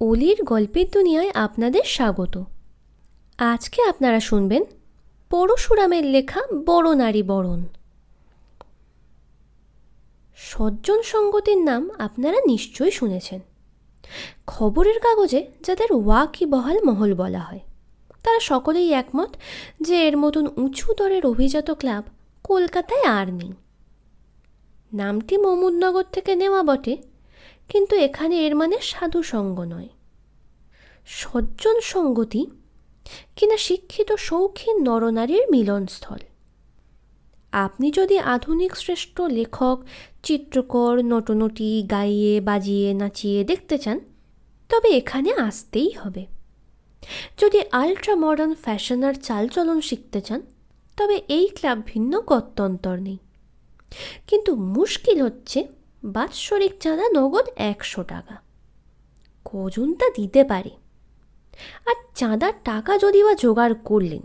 অলির গল্পের দুনিয়ায় আপনাদের স্বাগত। আজকে আপনারা শুনবেন পরশুরামের লেখা বড় নারী বরণ। সজ্জন সঙ্গতির নাম আপনারা নিশ্চয়ই শুনেছেন। খবরের কাগজে যাদের ওয়াকি বহাল মহল বলা হয়। তারা সকলেই একমত যে এর মতন উঁচু দরের অভিজাত ক্লাব কলকাতায় আর নেই। নামটি মমুদনগর থেকে নেওয়া বটে কিন্তু এখানে এর মানে সাধু সঙ্গ নয়। সজ্জন সঙ্গতি কিনা শিক্ষিত শৌখিন নরনারীর মিলনস্থল। আপনি যদি আধুনিক শ্রেষ্ঠ লেখক, চিত্রকর, নটনটি গাইয়ে, বাজিয়ে, নাচিয়ে দেখতে চান, তবে এখানে আসতেই হবে। যদি আলট্রা মডার্ন ফ্যাশনার চালচলন শিখতে চান, তবে এই ক্লাব ভিন্ন গত্যন্তর নেই। কিন্তু মুশকিল হচ্ছে বাৎসরিক চাঁদা নগদ একশো টাকা। কজন তা দিতে পারে। আর চাঁদার টাকা যদি বা জোগাড় করলেন,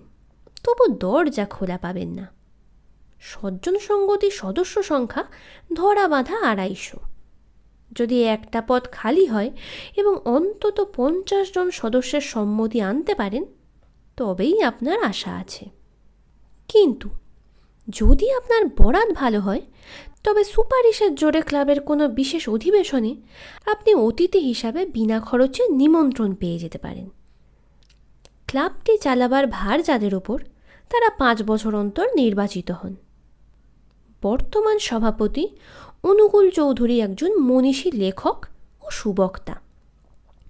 তবু দরজা খোলা পাবেন না। সজ্জন সঙ্গতির সদস্য সংখ্যা ধরা বাঁধা আড়াইশো। যদি একটা পদ খালি হয় এবং অন্তত পঞ্চাশ জন সদস্যের সম্মতি আনতে পারেন, তবেই আপনার আশা আছে। কিন্তু যদি আপনার বরাত ভালো হয় তবে সুপারিশের জোরে ক্লাবের কোনো বিশেষ অধিবেশনে আপনি অতিথি হিসাবে বিনা খরচে নিমন্ত্রণ পেয়ে যেতে পারেন। ক্লাবটি চালাবার ভার যাদের ওপর, তারা পাঁচ বছর অন্তর নির্বাচিত হন। বর্তমান সভাপতি অনুকূল চৌধুরী একজন মনীষী লেখক ও সুবক্তা।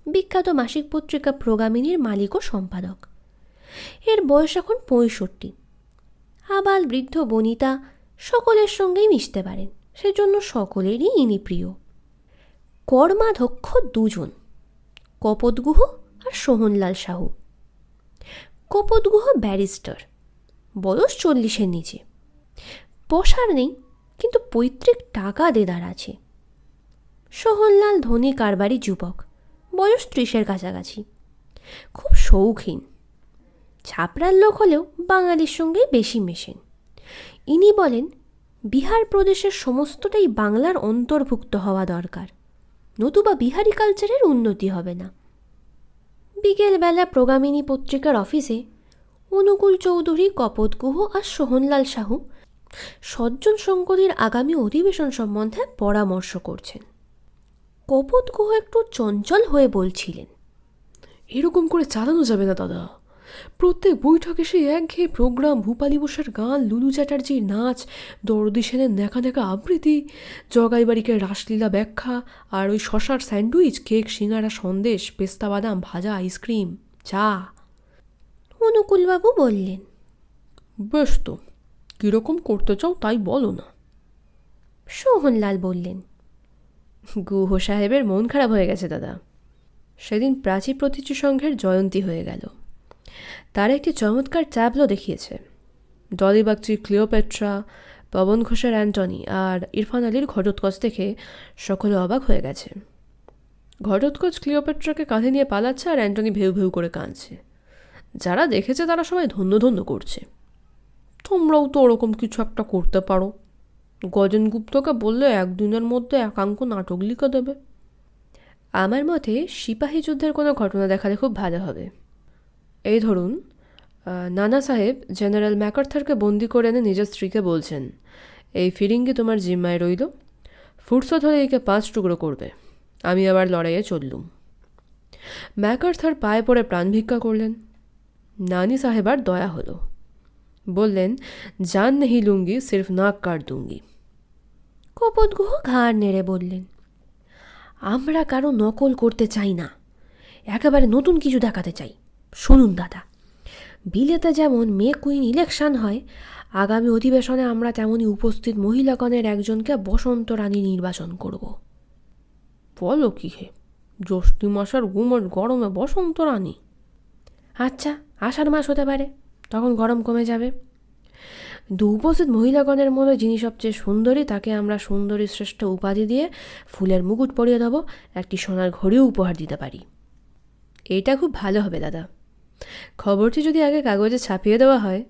বিখ্যাত মাসিক পত্রিকা প্রগামিনীর মালিক ও সম্পাদক। এর বয়স এখন পঁয়ষট্টি। আবাল বৃদ্ধ বনিতা সকলের সঙ্গেই মিশতে পারেন। সেজন্য সকলেরই ইনি প্রিয়। কর্মাধ্যক্ষ দুজন কপদগুহ আর সোহনলাল সাহু। কপদগুহ ব্যারিস্টার, বয়স চল্লিশের নিচে। পশার নেই, কিন্তু পৈতৃক টাকা দেদার আছে। সোহনলাল ধনী কারবারি যুবক, বয়স ত্রিশের কাছাকাছি। খুব শৌখিন। ছাপড়ার লোক হলেও বাঙালির সঙ্গে বেশি মেশেন। ইনি বলেন, বিহার প্রদেশের সমস্তটাই বাংলার অন্তর্ভুক্ত হওয়া দরকার। নতুবা বিহারি কালচারের উন্নতি হবে না। বিকেলবেলা প্রগামিনী পত্রিকার অফিসে অনুকূল চৌধুরী, কপত গুহ আর সোহনলাল সাহু সজ্জন শঙ্করের আগামী অধিবেশন সম্বন্ধে পরামর্শ করছেন। কপত গুহ একটু চঞ্চল হয়ে বলছিলেন, এরকম করে চালানো যাবে না দাদা। প্রত্যেক বৈঠকে সেই একঘেয়ে প্রোগ্রাম ভূপালী বসার গান লুলু চ্যাটার্জির নাচ দরদি সেনের ন্যাকা ন্যাকা আবৃত্তি জগাইবাড়িকে রাসলীলা ব্যাখ্যা আর ওই শশার স্যান্ডউইচ কেক সিঙ্গারা সন্দেশ পেস্তা বাদাম ভাজা আইসক্রিম চা। অনুকূলবাবু বললেন। বেশ তো কীরকম করতে চাও তাই বলো না। সোহনলাল বললেন। গুহ সাহেবের মন খারাপ হয়ে গেছে দাদা। সেদিন প্রাচী প্রতিচি সংঘের জয়ন্তী হয়ে গেল। তারা একটি চমৎকার ট্যাবলো দেখিয়েছে। ডলি বাগচির ক্লিওপেট্রা, পবন ঘোষের অ্যান্টনি আর ইরফান আলীর ঘটোৎকচ দেখে সকলে অবাক হয়ে গেছে। ঘটোৎকচ ক্লিওপেট্রাকে কাঁধে নিয়ে পালাচ্ছে আর অ্যান্টনি ভেউ ভেউ করে কাঁদছে। যারা দেখেছে তারা সবাই ধন্য ধন্য করছে। তোমরাও তো ওরকম কিছু একটা করতে পারো। গজেন গুপ্তকে বললে একদিনের মধ্যে একাঙ্ক নাটক লিখে দেবে। আমার মতে সিপাহী যুদ্ধের কোনো ঘটনা দেখালে খুব ভালো হবে। এই ধরুন নানা সাহেব জেনারেল ম্যাকার্থারকে বন্দি করে এনে নিজের স্ত্রীকে বলছেন, এই ফিরিঙ্গি তোমার জিম্মায় রইল, ফুরসত হলে একে পাঁচ টুকরো করবে, আমি আবার লড়াইয়ে চললুম। ম্যাকার্থার পায়ে পড়ে প্রাণ ভিক্ষা করলেন। নানি সাহেব আর দয়া হলো। বললেন, জান নেহি লুঙ্গি, সির্ফ নাক কাট দুঙ্গি? কপত গুহ ঘাড় নেড়ে বললেন, আমরা কারও নকল করতে চাই না, একেবারে নতুন কিছু দেখাতে চাই। শুনুন দাদা, বিলেতে যেমন মে কুইন ইলেকশন হয়, আগামী অধিবেশনে আমরা তেমনই উপস্থিত মহিলাগণের একজনকে বসন্ত রানী নির্বাচন করব। বলো কি হে, জ্যৈষ্ঠী মাসের গুমট গরমে বসন্ত রানী? আচ্ছা আষাঢ় মাস হতে পারে, তখন গরম কমে যাবে। দু উপস্থিত মহিলাগণের মধ্যে যিনি সবচেয়ে সুন্দরী, তাকে আমরা সুন্দরী শ্রেষ্ঠ উপাধি দিয়ে ফুলের মুকুট পরিয়ে দেবো, একটি সোনার ঘড়িও উপহার দিতে পারি। এটা খুব ভালো হবে দাদা। খবরটি যদি আগে কাগজে ছাপিয়ে দেওয়া হয়,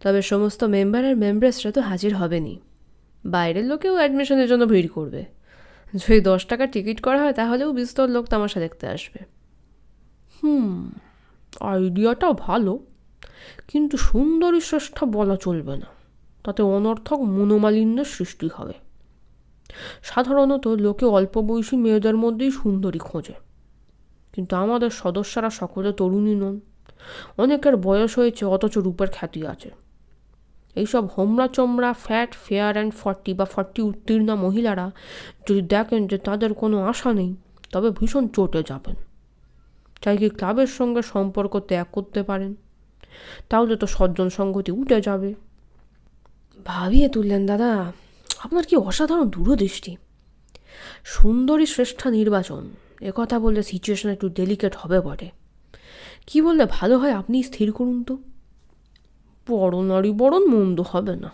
তবে সমস্ত মেম্বার আর মেম্বার্সরা তো হাজির হবেনি বাইরের লোকেও অ্যাডমিশনের জন্য ভিড় করবে। যদি দশ টাকার টিকিট করা হয়, তাহলেও বিস্তর লোক তামাশা দেখতে আসবে। হুম, আইডিয়াটা ভালো। কিন্তু সুন্দরী শ্রেষ্ঠা বলা চলবে না। তাতে অনর্থক মনোমালিন্যের সৃষ্টি হবে। সাধারণত লোকে অল্প বয়সী মেয়েদের মধ্যেই সুন্দরী খোঁজে। কিন্তু আমাদের সদস্যরা সকলে তরুণী নন। অনেকের বয়স হয়েছে, অথচ রূপের খ্যাতি আছে। এইসব হোমরা চমড়া ফ্যাট ফেয়ার অ্যান্ড ফর্টি বা ফর্টি উত্তীর্ণ মহিলারা যদি দেখেন যে তাদের কোনো আশা নেই, তবে ভীষণ চটে যাবেন। চাই কি ক্লাবের সঙ্গে সম্পর্ক ত্যাগ করতে পারেন। তাহলে তো সজ্জন সঙ্গতি উঠে যাবে। ভাবিয়ে তুললেন, দাদা, আপনার কি অসাধারণ দূরদৃষ্টি। সুন্দরী শ্রেষ্ঠা নির্বাচন। একথা বললে সিচুয়েশন একটু ডেলিকেট হবে বটে। কি বললে, ভালো হয় আপনি স্থির করুন তো। বড় নারী বরণ মন্দ হবে না।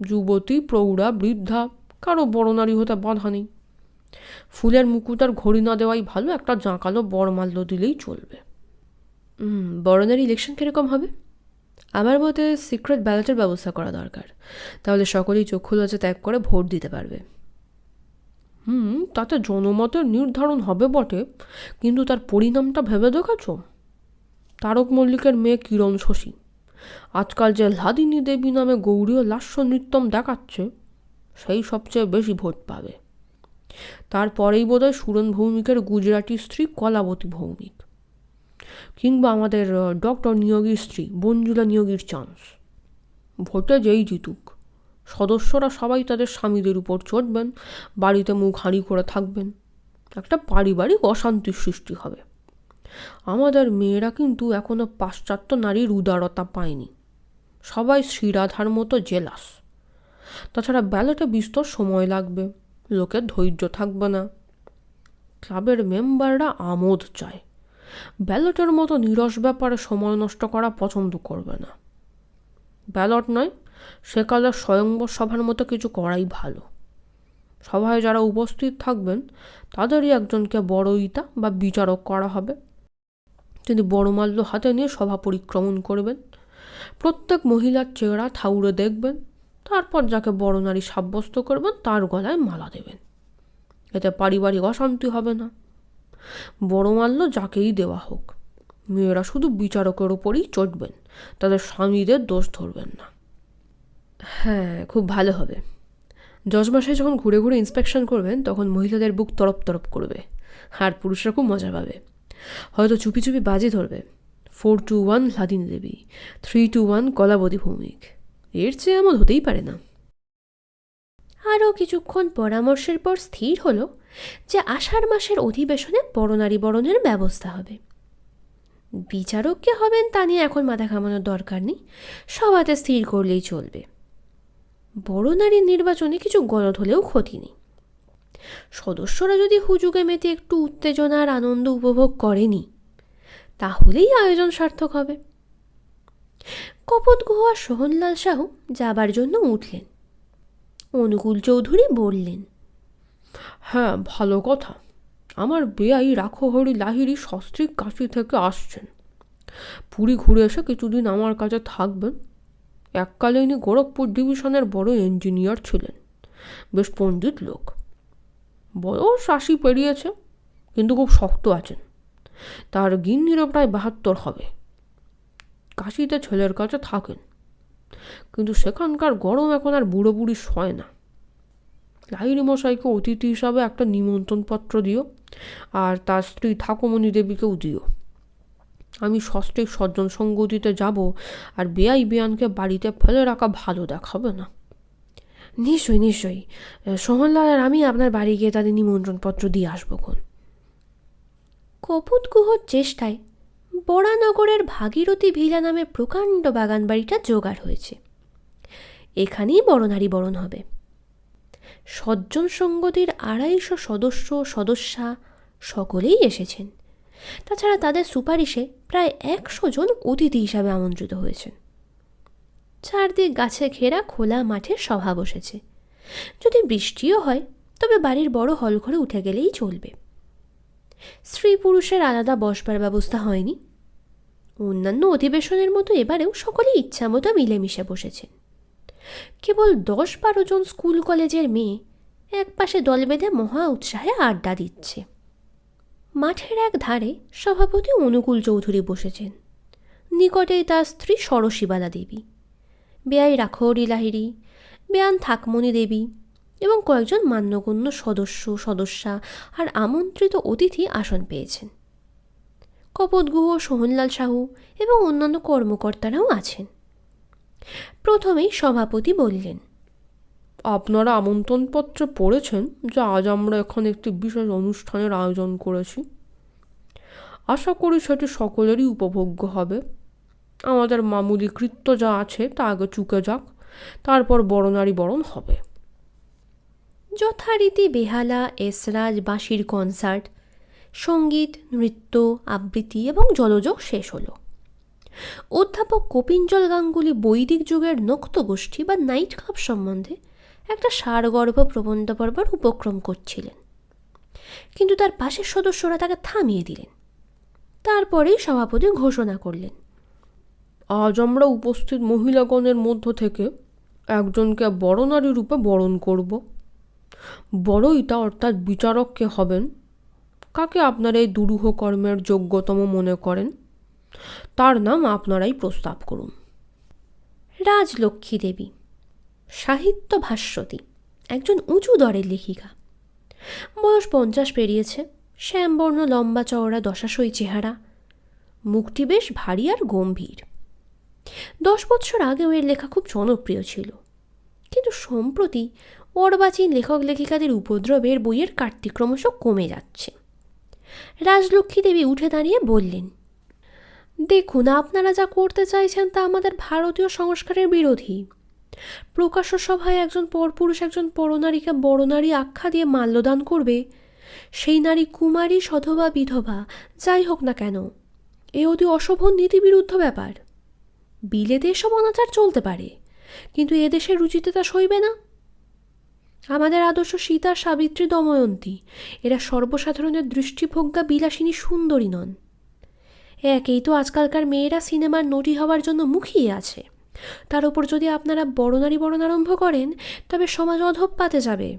যুবতী, প্রৌঢ়া, বৃদ্ধা, কারও বড় নারী হতে বাধা নেই। ফুলের মুকুট আর ঘড়ি না দেওয়াই ভালো, একটা জাঁকালো বড়মাল্য দিলেই চলবে। বড়নারী ইলেকশন কীরকম হবে? আমার মতে সিক্রেট ব্যালটের ব্যবস্থা করা দরকার। তাহলে সকলেই চক্ষু লজ্জা ত্যাগ করে ভোট দিতে পারবে। হুম, তাতে জনমতের নির্ধারণ হবে বটে, কিন্তু তার পরিণামটা ভেবে দেখেছ তারক মল্লিকের মেয়ে কিরণ শশী। আজকাল যে লাদিনী দেবী নামে গৌরীয় লাস্য নৃত্যম দেখাচ্ছে, সেই সবচেয়ে বেশি ভোট পাবে। তারপরেই বোধহয় সুরন ভৌমিকের গুজরাটি স্ত্রী কলাবতী ভৌমিক, কিংবা আমাদের ডক্টর নিয়োগীর স্ত্রী বঞ্জুলা নিয়োগীর চান্স। ভোটে যেই জিতুক, সদস্যরা সবাই তাদের স্বামীদের উপর চড়বেন, বাড়িতে মুখ হাঁড়ি করে থাকবেন। একটা পারিবারিক অশান্তির সৃষ্টি হবে। আমাদের মেয়েরা কিন্তু এখনও পাশ্চাত্য নারীর উদারতা পায়নি। সবাই শ্রীরাধার মতো জেলাস। তাছাড়া ব্যালটে বিস্তর সময় লাগবে লোকের ধৈর্য থাকবে না। ক্লাবের মেম্বাররা আমোদ চায়। ব্যালটের মতো নিরস ব্যাপারে সময় নষ্ট করা পছন্দ করবে না। ব্যালট নয়, সেকালে স্বয়ংবর সভার মতো কিছু করাই ভালো। সভায় যারা উপস্থিত থাকবেন, তাদেরই একজনকে বড় ইতা বা বিচারক করা হবে। তিনি বড়মাল্য হাতে নিয়ে সভা পরিক্রমণ করবেন। প্রত্যেক মহিলার চেহারা ঠাউরে দেখবেন। তারপর যাকে বড় নারী সাব্যস্ত করবেন, তার গলায় মালা দেবেন। এতে পারিবারিক অশান্তি হবে না। বড় মাল্য যাকেই দেওয়া হোক, মেয়েরা শুধু বিচারকের ওপরই চটবেন, তাদের স্বামীদের দোষ ধরবেন না। হ্যাঁ খুব ভালো হবে। যশমাসায় যখন ঘুরে ঘুরে ইন্সপেকশন করবেন, তখন মহিলাদের বুক তরপ তরপ করবে, আর পুরুষরা খুব মজা পাবে। হয়তো চুপি চুপি বাজি ধরবে। Four two one Ladini Devi three two one Kalabati Bhowmik এর চেয়ে এমন হতেই পারে না। আরও কিছুক্ষণ পরামর্শের পর স্থির হলো যে আষাঢ় মাসের অধিবেশনে বড়নারী বরণের ব্যবস্থা হবে। বিচারক কে হবেন তা নিয়ে এখন মাথা ঘামানোর দরকার নেই। সবাতে স্থির করলেই চলবে। বড় নারীর নির্বাচনে কিছু গলদ হলেও ক্ষতি নেই। সদস্যরা যদি হুজুগে মেতে একটু উত্তেজনা আর আনন্দ উপভোগ করেনি, তাহলেই আয়োজন সার্থক হবে। কপত গুহ সোহনলাল সাহু যাবার জন্য উঠলেন। অনুকূল চৌধুরী বললেন হ্যাঁ ভালো কথা। আমার বেয়াই রাখহরি লাহিরি সস্ত্রীক কাশি থেকে আসছেন। পুরী ঘুরে এসে কিছুদিন আমার কাছে থাকবেন। এককালে ইনি গোরখপুর ডিভিশনের বড় ইঞ্জিনিয়ার ছিলেন। বেশ পণ্ডিত লোক। বয়স আশি পেরিয়েছে, কিন্তু খুব শক্ত আছেন। তার গিন্নিরও প্রায় বাহাত্তর হবে। কাশিতে ছেলের কাছে থাকেন, কিন্তু সেখানকার গরম এখন আর বুড়ো বুড়ি সয় না। লাহিরি মশাইকে অতিথি হিসাবে একটা নিমন্ত্রণপত্র দিও, আর তার স্ত্রী ঠাকুমণি দেবীকেও দিও। আমি ষষ্ঠীর সজ্জন সঙ্গতিতে যাব, আর বেআই বেয়ানকে বাড়িতে ফেলে রাখা ভালো দেখাবে না। নিশ্চয়ই নিশ্চয়ই। সোহনলাল আর আমি আপনার বাড়ি গিয়ে তাদের নিমন্ত্রণপত্র দিয়ে আসব কোন কপুত গুহর চেষ্টায় বরানগরের ভাগীরথী ভিলা নামে প্রকাণ্ড বাগান বাড়িটা জোগাড় হয়েছে। এখানেই বড়নারী বরণ হবে। সজ্জন সঙ্গতির আড়াইশো সদস্য, সদস্যা সকলেই এসেছেন। তাছাড়া তাদের সুপারিশে প্রায় একশো জন অতিথি হিসাবে আমন্ত্রিত হয়েছেন। চারদিক গাছে ঘেরা খোলা মাঠে সভা বসেছে। যদি বৃষ্টিও হয়, তবে বাড়ির বড় হল ঘরে উঠে গেলেই চলবে। স্ত্রী পুরুষের আলাদা বসবার ব্যবস্থা হয়নি। অন্যান্য অধিবেশনের মতো এবারেও সকলেই ইচ্ছামতো মিলেমিশে বসেছেন। কেবল দশ বারো জন স্কুল কলেজের মেয়ে একপাশে দল বেঁধে মহা উৎসাহে আড্ডা দিচ্ছে। মাঠের এক ধারে সভাপতি অনুকূল চৌধুরী বসেছেন। নিকটেই তার স্ত্রী সরসীবালা দেবী। বেয়াই রাখৌরি লাহিড়ি বেয়ান থাকমণি দেবী এবং কয়েকজন মান্যগণ্য সদস্য, সদস্যা আর আমন্ত্রিত অতিথি আসন পেয়েছেন। কপতগুহ, সোহনলাল সাহু এবং অন্যান্য কর্মকর্তারাও আছেন। প্রথমেই সভাপতি বললেন, আপনারা আমন্ত্রণপত্র পড়েছেন? যে আজ আমরা এখানে একটি বিশেষ অনুষ্ঠানের আয়োজন করেছি। আশা করি সেটি সকলেরই উপভোগ্য হবে। আমাদের মামুলি কৃত্য যা আছে তা আগে চুকে যাক, তারপর বরণারি বরণ হবে। যথারীতি বেহালা, এসরাজ বাঁশির কনসার্ট সংগীত, নৃত্য, আবৃত্তি এবং জলযোগ শেষ হলো। অধ্যাপক কপিঞ্জল গাঙ্গুলি বৈদিক যুগের নক্ত গোষ্ঠী বা নাইট ক্লাব সম্বন্ধে একটা সারগর্ভ প্রবন্ধ পড়বার উপক্রম করছিলেন। কিন্তু তার পাশের সদস্যরা তাকে থামিয়ে দিলেন। তারপরেই সভাপতি ঘোষণা করলেন। আজ আমরা উপস্থিত মহিলাগণের মধ্য থেকে একজনকে বড় নারী রূপে বরণ করব। বড়ইটা অর্থাৎ বিচারককে হবেন, কাকে আপনারা এই দুরূহ কর্মের যোগ্যতম মনে করেন? তার নাম আপনারাই প্রস্তাব করুন। রাজলক্ষ্মী দেবী, সাহিত্য ভাস্বতী, একজন উঁচু দরের লেখিকা। বয়স পঞ্চাশ পেরিয়েছে, শ্যামবর্ণ লম্বা চওড়া দশাশই চেহারা। মুখটি বেশ ভারী আর গম্ভীর। দশ বছর আগেও এর লেখা খুব জনপ্রিয় ছিল। কিন্তু সম্প্রতি অর্বাচীন লেখক লেখিকাদের উপদ্রবের বইয়ের কার্তি ক্রমশ কমে যাচ্ছে। রাজলক্ষ্মী দেবী উঠে দাঁড়িয়ে বললেন, দেখুন, আপনারা যা করতে চাইছেন তা আমাদের ভারতীয় সংস্কারের বিরোধী। প্রকাশ্য সভায় একজন পরপুরুষ একজন পরনারীকে বড় নারী আখ্যা দিয়ে মাল্যদান করবে। সেই নারী কুমারী, সধবা, বিধবা, যাই হোক না কেন, এ অতি অশোভন নীতিবিরুদ্ধ ব্যাপার। বিলেতে এসব অনাচার চলতে পারে, কিন্তু এদেশের রুচিতে তা সইবে না। আমাদের আদর্শ সীতা, সাবিত্রী, দময়ন্তী, এরা সর্বসাধারণের দৃষ্টিভোগ্যা বিলাসিনী, সুন্দরী নন। একেই তো আজকালকার মেয়েরা সিনেমার নটি হওয়ার জন্য মুখিয়ে আছে। তার উপর যদি আপনারা বড়নারী বরণ আরম্ভ করেন, তবে সমাজ অধঃপাতে যাবে।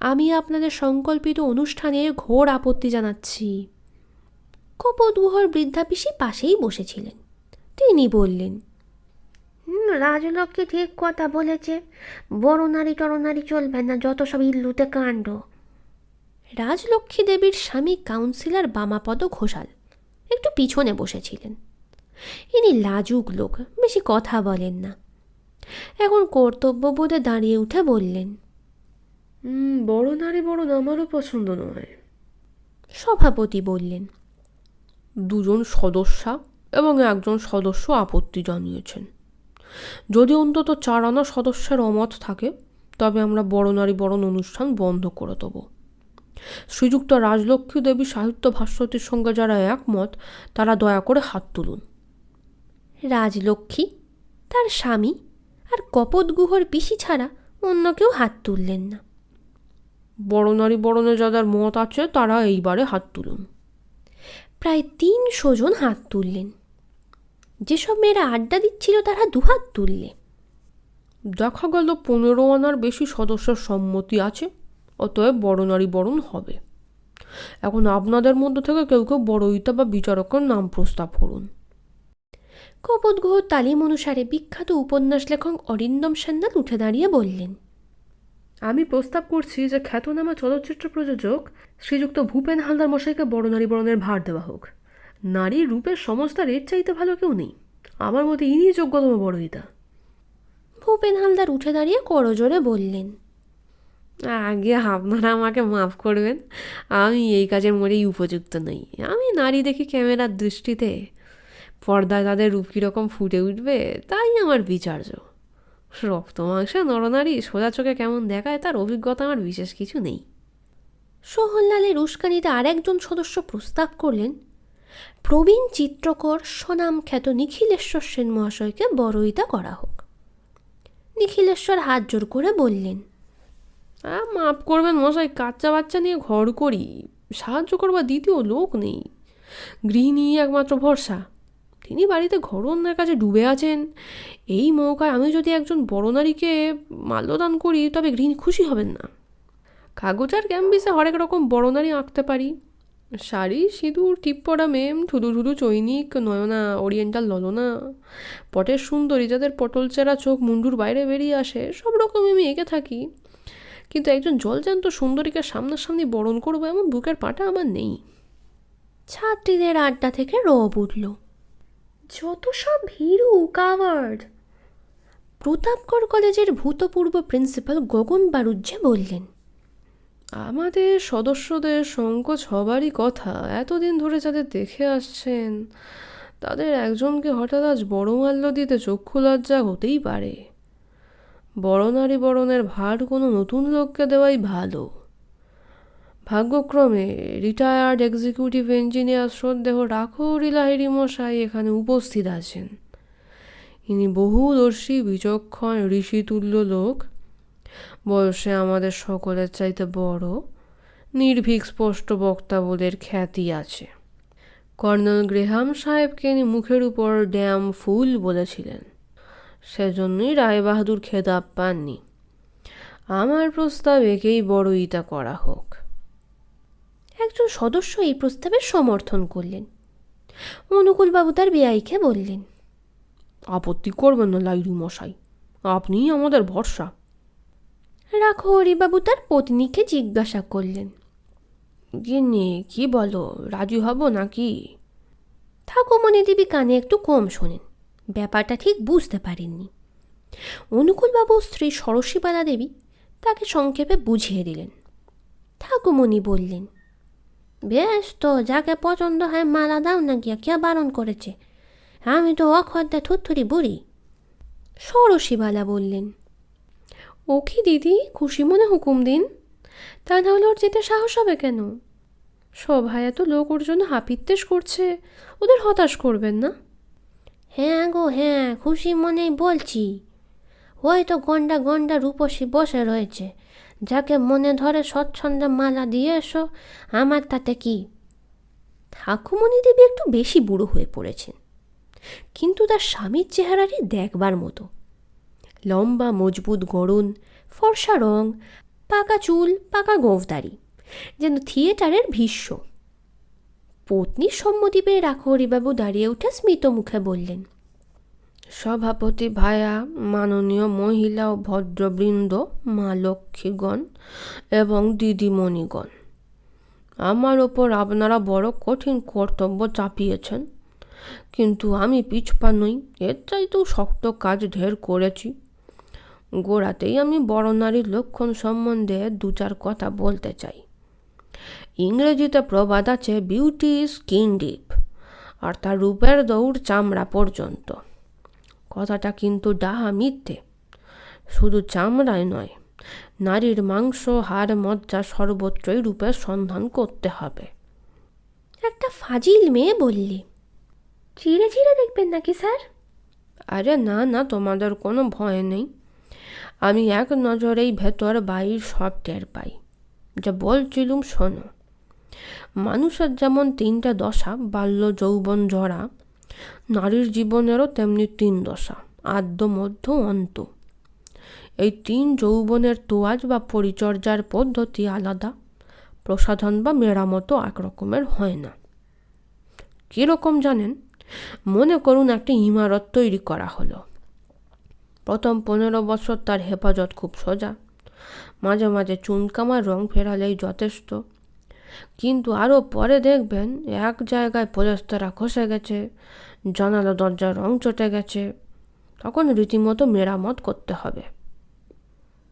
আমি আপনাদের সংকল্পিত অনুষ্ঠানে ঘোর আপত্তি জানাচ্ছি। কপদগুহর বৃদ্ধা পিসি পাশেই বসেছিলেন। তিনি বললেন হুম রাজলক্ষ্মী ঠিক কথা বলেছে। বড় নারী টরনারী চলবে না যত সব ইল্লুতে কাণ্ড। রাজলক্ষ্মী দেবীর স্বামী কাউন্সিলর বামাপদ ঘোষাল একটু পিছনে বসেছিলেন। ইনি লাজুক লোক বেশি কথা বলেন না। এখন কর্তব্যবোধে দাঁড়িয়ে উঠে বললেন বড় নারী বরণ আমারও পছন্দ নয়। সভাপতি বললেন দুজন সদস্যা এবং একজন সদস্য আপত্তি জানিয়েছেন। যদি অন্তত চার আনা সদস্যের অমত থাকে তবে আমরা বড় নারী বরণ অনুষ্ঠান বন্ধ করে দেব। শ্রীযুক্ত রাজলক্ষ্মী দেবী সাহিত্য ভাস্বতীর সঙ্গে যারা একমত তারা দয়া করে হাত তুলুন। রাজলক্ষ্মী তার স্বামী আর কপতগুহর পিসি ছাড়া অন্য কেউ হাত তুললেন না। বড় নারী বরণে যাদের মত আছে তারা এইবারে হাত তুলুন। প্রায় তিনশো জন হাত তুললেন। যেসব মেয়েরা আড্ডা দিচ্ছিল তারা দুহাত তুললে। দেখা গেল পনেরো আনার বেশি সদস্যের সম্মতি আছে অতএব বড় নারী বরণ হবে। এখন আপনাদের মধ্যে থেকে কেউ কেউ বড়ইতা বা বিচারকের নাম প্রস্তাব করুন। কপতগুহ তালিম অনুসারে বিখ্যাত উপন্যাস লেখক অরিন্দম সান্যাল উঠে দাঁড়িয়ে বললেন আমি প্রস্তাব করছি যে খ্যাতনামা চলচ্চিত্র প্রযোজক শ্রীযুক্ত ভূপেন হালদার মশাইকে বড় নারী বরণের ভার দেওয়া হোক। নারীর রূপের সমস্তার এর চাইতে ভালো কেউ নেই। আমার মতে ইনিই যোগ্যতম বড়ইতা ভূপেন হালদার উঠে দাঁড়িয়ে করজোরে বললেন আগে আপনারা আমাকে মাফ করবেন। আমি এই কাজের মোটেই উপযুক্ত নই। আমি নারী দেখি ক্যামেরার দৃষ্টিতে। পর্দায় তাদের রূপ কীরকম ফুটে উঠবে তাই আমার বিচার্য। রক্ত মাংস নরনারী সোজা চোখে কেমন দেখায় তার অভিজ্ঞতা আমার বিশেষ কিছু নেই। সোহনলালের উস্কানিতে আরেকজন সদস্য প্রস্তাব করলেন প্রবীণ চিত্রকর স্বনাম খ্যাত নিখিলেশ্বর সেন মহাশয়কে বড়ইতা করা হোক। নিখিলেশ্বর হাত জোর করে বললেন মাফ করবেন মশাই, কাচ্চা বাচ্চা নিয়ে ঘর করি, সাহায্য করবার দ্বিতীয় লোক নেই। গৃহিণী একমাত্র ভরসা। তিনি বাড়িতে ঘরোয়ার কাছে ডুবে আছেন। এই মৌকায় আমি যদি একজন বড় নারীকে মাল্যদান করি, তবে গৃহিণী খুশি হবেন না। কাগজ আর ক্যাম্বিসে হরেক রকম বড় নারী আঁকতে পারি। শাড়ি, সিঁদুর টিপ পরা মেম, ঠুদু ঠুদু, চৈনিক, নয়না, ওরিয়েন্টাল, ললনা। পটের সুন্দরী যাদের পটল চেরা চোখ মুন্ডুর বাইরে বেরিয়ে আসে, সব রকমই আমি এঁকে থাকি। কিন্তু একজন জলজান্ত সুন্দরীকে সামনাসামনি বরণ করব এমন বুকের পাটা আমার নেই। ছাত্রীদের আড্ডা থেকে রব উঠল। যত সব ভীরু, কাওয়ার্ড। প্রতাপগড় কলেজের ভূতপূর্ব প্রিন্সিপাল গগন বারুজ্জে বললেন আমাদের সদস্যদের সংকোচ হবারই কথা। এতদিন ধরে যাদের দেখে আসছেন, তাদের একজনকে হঠাৎ আজ বড় মাল্য দিতে চক্ষু লজ্জা হতেই পারে। বড় নারী বরণের ভার কোনো নতুন লোককে দেওয়াই ভালো। ভাগ্যক্রমে রিটায়ার্ড এক্সিকিউটিভ ইঞ্জিনিয়ার শ্রদ্ধেহ রাখৌরি লাহিড়ি মশাই এখানে উপস্থিত আছেন। ইনি বহুদর্শী, বিচক্ষণ, ঋষিতুল্য লোক। বয়সে আমাদের সকলের চাইতে বড় নির্ভীক স্পষ্ট বক্তা বলের খ্যাতি আছে। কর্নেল গ্রেহাম সাহেবকে মুখের উপর ড্যাম ফুল বলেছিলেন। সেজন্যই রায়বাহাদুর খেতাব পাননি। আমার প্রস্তাব একেই বড় ইতা করা হোক। একজন সদস্য এই প্রস্তাবে সমর্থন করলেন। অনুকূলবাবু তার বেআইকে বললেন আপত্তি করবেন না লাইরি মশাই। আপনিই আমাদের ভরসা। রাখো হরিবাবু তার পত্নীকে জিজ্ঞাসা করলেন। গিন্নি কি বলো? রাজি হব নাকি? ঠাকুমণি দেবী কানে একটু কম শোনেন। ব্যাপারটা ঠিক বুঝতে পারেননি। অনুকূলবাবু স্ত্রী সরস্বীবালা দেবী তাকে সংক্ষেপে বুঝিয়ে দিলেন। ঠাকুমণি বললেন বেশ তো যাকে পছন্দ হয় মালা দাও না গিয়া কে বারণ করেছে? আমি তো অখদ্দা থুত্থুরি বুড়ি। সরস্বীবালা বললেন ও কি দিদি খুশি মনে হুকুম দিন। তা নাহলে ওর যেতে সাহস হবে কেন? সভায় এত লোক ওর জন্য হাপিত্তেশ করছে ওদের হতাশ করবেন না? হ্যাঁ গো হ্যাঁ খুশি মনেই বলছি। ওই তো গন্ডা গন্ডা রূপসী বসে রয়েছে। যাকে মনে ধরে স্বচ্ছন্দে মালা দিয়ে এসো আমার তাতে কি? ঠাকুমণি দেবী একটু বেশি বুড়ো হয়ে পড়েছেন। কিন্তু তার স্বামীর চেহারাটি দেখবার মতো। লম্বা, মজবুত গড়ন, ফর্সা রং, পাকা চুল, পাকা গোঁফদারি, যেন থিয়েটারের ভীষ্ম। পত্নীর সম্মতি পেয়ে রাখহরিবাবু দাঁড়িয়ে উঠে স্মিত মুখে বললেন, সভাপতি ভায়া, মাননীয় মহিলা ও ভদ্রবৃন্দ, মা লক্ষ্মীগণ এবং দিদিমণিগণ, আমার ওপর আপনারা বড় কঠিন কর্তব্য চাপিয়েছেন, কিন্তু আমি পিছপা নই, এর চাইতেও শক্ত কাজ ঢের করেছি। গোড়াতেই আমি বড় নারীর লক্ষণ সম্বন্ধে দু চার কথা বলতে চাই। ইংরেজিতে প্রবাদ আছে বিউটি স্কিন ডিপ আর তার রূপের দৌড় চামড়া পর্যন্ত। কথাটা কিন্তু ডাহা মিথ্যে। শুধু চামড়ায় নয় নারীর মাংস হাড় মজ্জা সর্বত্রই রূপের সন্ধান করতে হবে। একটা ফাজিল মেয়ে বললে। চিড়ে চিড়ে দেখবেন নাকি স্যার? আরে না না তোমাদের কোনো ভয় নেই। আমি এক নজরেই ভেতর বাইর সব টের পাই। যা বলছিলুম শোনো। মানুষের যেমন তিনটা দশা, বাল্য যৌবন জরা, নারীর জীবনেরও তেমনি তিন দশা, আদ্য, মধ্য, অন্ত। এই তিন যৌবনের তোয়াজ বা পরিচর্যার পদ্ধতি আলাদা, প্রসাধন বা মেরামতো এক রকমের হয় না। কীরকম জানেন? মনে করুন একটা ইমারত তৈরি করা হলো। প্রথম পনেরো বছর তার হেফাজত খুব সোজা। মাঝে মাঝে চুনকামার রং ফেরালেই যথেষ্ট। কিন্তু আরও পরে দেখবেন এক জায়গায় পলেস্তরা খসে গেছে, জানালা দরজার রং চটে গেছে। তখন রীতিমতো মেরামত করতে হবে।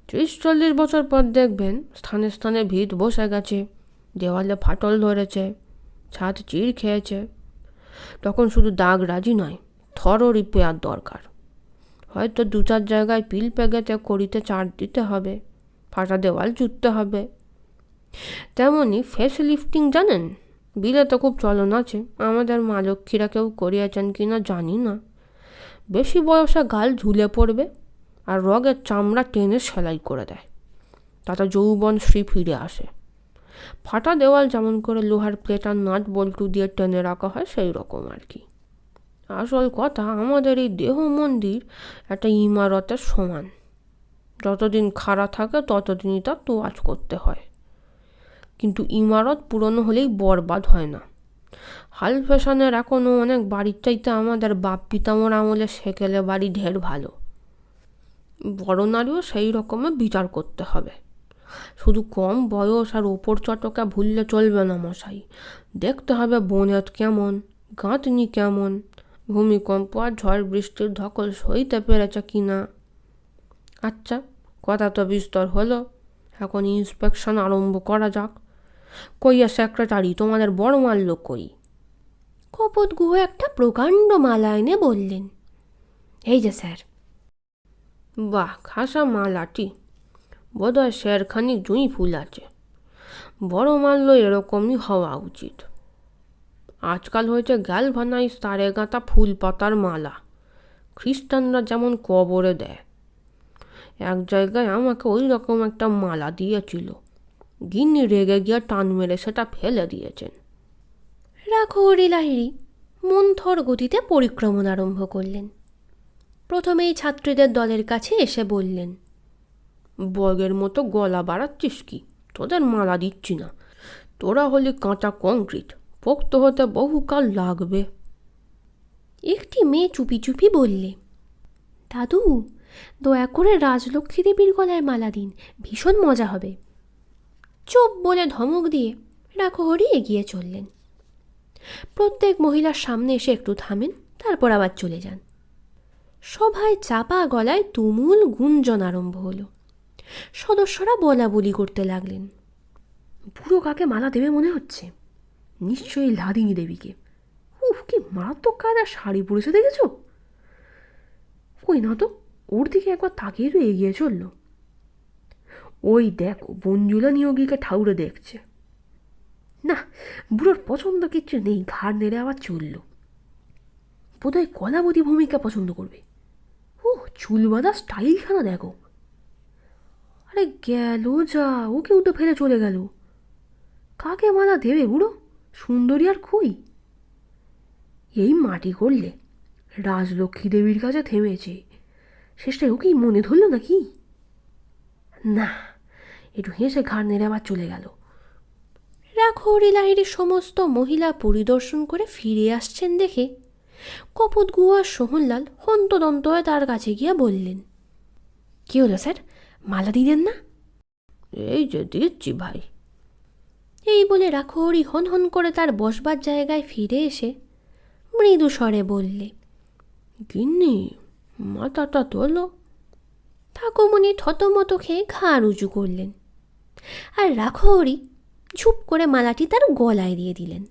ত্রিশ চল্লিশ বছর পর দেখবেন স্থানে স্থানে ভিত বসে গেছে, দেওয়ালে ফাটল ধরেছে, ছাদ চিড় খেয়েছে। তখন শুধু দাগ রাজি নয়, থরও রিপেয়ার দরকার। হয়তো দু চার জায়গায় পিল পেগেতে করিতে চার দিতে হবে, ফাটা দেওয়াল জুততে হবে। তেমনই ফেস লিফটিং জানেন? বিলে তো খুব চলন আছে, আমাদের মা লক্ষ্মীরা কেউ করিয়েছেন কি না জানি না। বেশি বয়সে গাল ঝুলে পড়বে আর রগের চামড়া টেনে সেলাই করে দেয়, তাতে যৌবন শ্রী ফিরে আসে। ফাটা দেওয়াল যেমন করে লোহার প্লেট আর নাট বল্টু দিয়ে টেনে রাখা হয় সেই রকম আর কি। আসল কথা আমাদের এই দেহ মন্দির, একটা ইমারতের সমান। যতদিন খাড়া থাকে, ততদিনই তার তোয়াজ করতে হয়। কিন্তু ইমারত পুরনো হলেই বরবাদ হয় না। হাল ফ্যাশনের এখনও অনেক বাড়ির চাইতে আমাদের বাপ পিতামর আমলে সেকেলে বাড়ি ঢের ভালো। বড় নারীও সেই রকমের বিচার করতে হবে। শুধু কম বয়স আর ওপর চটকা ভুললে চলবে না মশাই। দেখতে হবে বনেত কেমন গাঁথনি কেমন ভূমিকম্প আর ঝড় বৃষ্টির ধকল সইতে পেরেছে কি না? আচ্ছা কথা তো বিস্তর হলো। এখন ইন্সপেকশন আরম্ভ করা যাক। কইয়া সেক্রেটারি তোমাদের বড় মারল কই? কপত গুহ একটা প্রকাণ্ড মালা এনে বললেন। এই যে স্যার। বাহ খাসা মালাটি। বোধহয় শেরখানিক জুঁই ফুল আছে। বড় মাল্য এরকমই হওয়া উচিত। আজকাল হয়েছে গ্যালভানাইজ তারে গাঁথা ফুল পাতার মালা। খ্রিস্টানরা যেমন কবরে দেয়। এক জায়গায় আমাকে ওই রকম একটা মালা দিয়েছিল। গিন্নি রেগে গিয়ে টান মেরে সেটা ফেলে দিয়েছেন। রাখহরি লাহিড়ি মন্থর গতিতে পরিক্রমণ আরম্ভ করলেন। প্রথমেই ছাত্রীদের দলের কাছে এসে বললেন বগের মতো গলা বাড়াচ্ছিস কি? তোদের মালা দিচ্ছি না। তোরা হলি কাঁচা কংক্রিট। পোক্ত হতে বহুকাল লাগবে। একটি মেয়ে চুপি চুপি বললে দাদু দয়া করে রাজলক্ষ্মী দেবীর গলায় মালা দিন ভীষণ মজা হবে। চুপ বলে ধমক দিয়ে রাখহরি এগিয়ে চললেন। প্রত্যেক মহিলার সামনে এসে একটু থামেন তারপর আবার চলে যান। সভায় চাপা গলায় তুমুল গুঞ্জন আরম্ভ হলো। সদস্যরা বলা বলি করতে লাগলেন বুড়ো কাকে মালা দেবে মনে হচ্ছে? নিশ্চয়ই লাদিনী দেবীকে। উফ, কি মারাত্মক কায়দা শাড়ি পরেছে দেখেছ? কই না তো, ওর দিকে একবার তাকিয়ে তো এগিয়ে চলল। ওই দেখো বঞ্জুলা নিয়োগীকে ঠাউরে দেখছে। না, বুড়োর পছন্দ কিচ্ছু নেই, ঘাড় নেড়ে আবার চলল। বোধহয় কলাবতী ভূমিকা পছন্দ করবে। ও চুল বাঁধা স্টাইলখানা দেখো। আরে গেল যা, ওকেও তো ফেলে চলে গেল। কাকে মালা দেবে বুড়ো? সুন্দরী আর কই এই মাটি করলে রাজলক্ষ্মী দেবীর কাছে থেমেছে। শেষটায় ওকেই মনে ধরল নাকি? না, একটু হেসে ঘাড় নেড়ে আবার চলে গেল। রাখহরি লাহিড়ির সমস্ত মহিলা পরিদর্শন করে ফিরে আসছেন দেখে কপত গুয়ার সোহনলাল হন্তদন্ত হয়ে তার কাছে গিয়া বললেন, কি হলো স্যার? মালা দিলেন না? এই যে দিচ্ছি ভাই। এই বলে রাখহরি হন হন করে তার বসবার জায়গায় ফিরে এসে মৃদু স্বরে বললে, গিন্নি, মাথাটা তোলো। ঠাকুমণি থতমত খেয়ে ঘাড় উঁচু করলেন আর রাখহরি ঝুপ করে মালাটি তার গলায় দিয়ে দিলেন।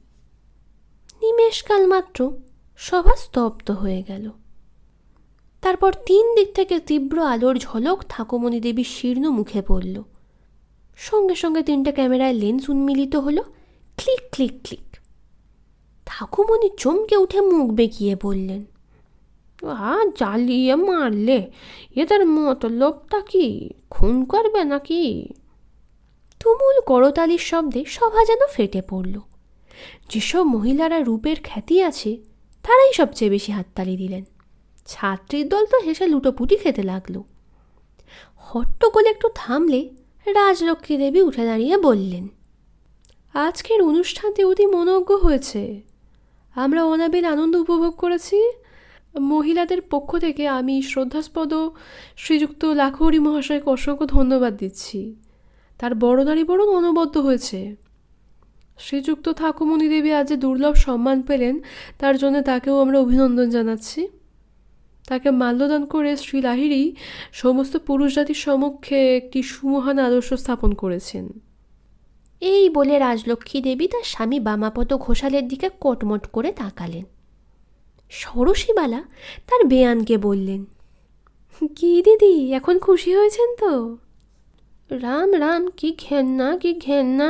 নিমেষকাল মাত্র সভা স্তব্ধ হয়ে গেল। তারপর তিন দিক থেকে তীব্র আলোর ঝলক ঠাকুমণি দেবীর শীর্ণ মুখে পড়ল। সঙ্গে সঙ্গে তিনটে ক্যামেরায় লেন্স উন্মিলিত হলো। Click click click. ঠাকুমণি চমকে উঠে মুখ বেঁকিয়ে বললেন, আ, জ্বালিয়ে মারলে? এদের মতলবটা কি? খুন করবে নাকি? তুমুল করতালির শব্দে সভা যেন ফেটে পড়ল। যেসব মহিলারা রূপের খ্যাতি আছে, তারাই সবচেয়ে বেশি হাততালি দিলেন। ছাত্রীর দল তো হেসে লুটোপুটি খেতে লাগল। হট্টগোল একটু থামলে রাজলক্ষ্মী দেবী উঠে দাঁড়িয়ে বললেন, আজকের অনুষ্ঠানটি অতি মনোজ্ঞ হয়েছে। আমরা অনাবিল আনন্দ উপভোগ করেছি। মহিলাদের পক্ষ থেকে আমি শ্রদ্ধাস্পদ শ্রীযুক্ত লাখহরি মহাশয়কে অসংখ্য ধন্যবাদ দিচ্ছি। তার বড়নারী বরণ অনবদ্য হয়েছে। শ্রীযুক্ত ঠাকুমণি দেবী আজ যে দুর্লভ সম্মান পেলেন, তার জন্য তাকেও আমরা অভিনন্দন জানাচ্ছি। তাকে মাল্যদান করে শ্রী লাহিড়ী সমস্ত পুরুষ জাতির সমক্ষে একটি সুমহান আদর্শ স্থাপন করেছেন। এই বলে রাজলক্ষ্মী দেবী তার স্বামী বামাপদ ঘোষালের দিকে কটমট করে তাকালেন। ষোড়শীবালা তার বেয়ানকে বললেন, কি দিদি, এখন খুশি হয়েছেন তো? রাম রাম, কি ঘেন্না কি ঘেন্না,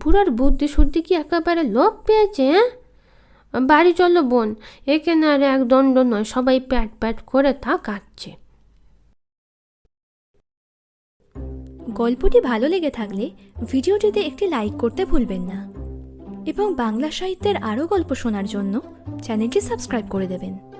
বুড়ার বুদ্ধি শুদ্ধি কি একেবারে লোপ পেয়েছে হ্যাঁ? বাড়ি চলো বোন। একে না আর এক দণ্ড নয়, সবাই প্যাট প্যাট করে তা কাটছে গল্পটি ভালো লেগে থাকলে ভিডিওটিতে একটি লাইক করতে ভুলবেন না। এবং বাংলা সাহিত্যের আরও গল্প শোনার জন্য চ্যানেলটি সাবস্ক্রাইব করে দেবেন।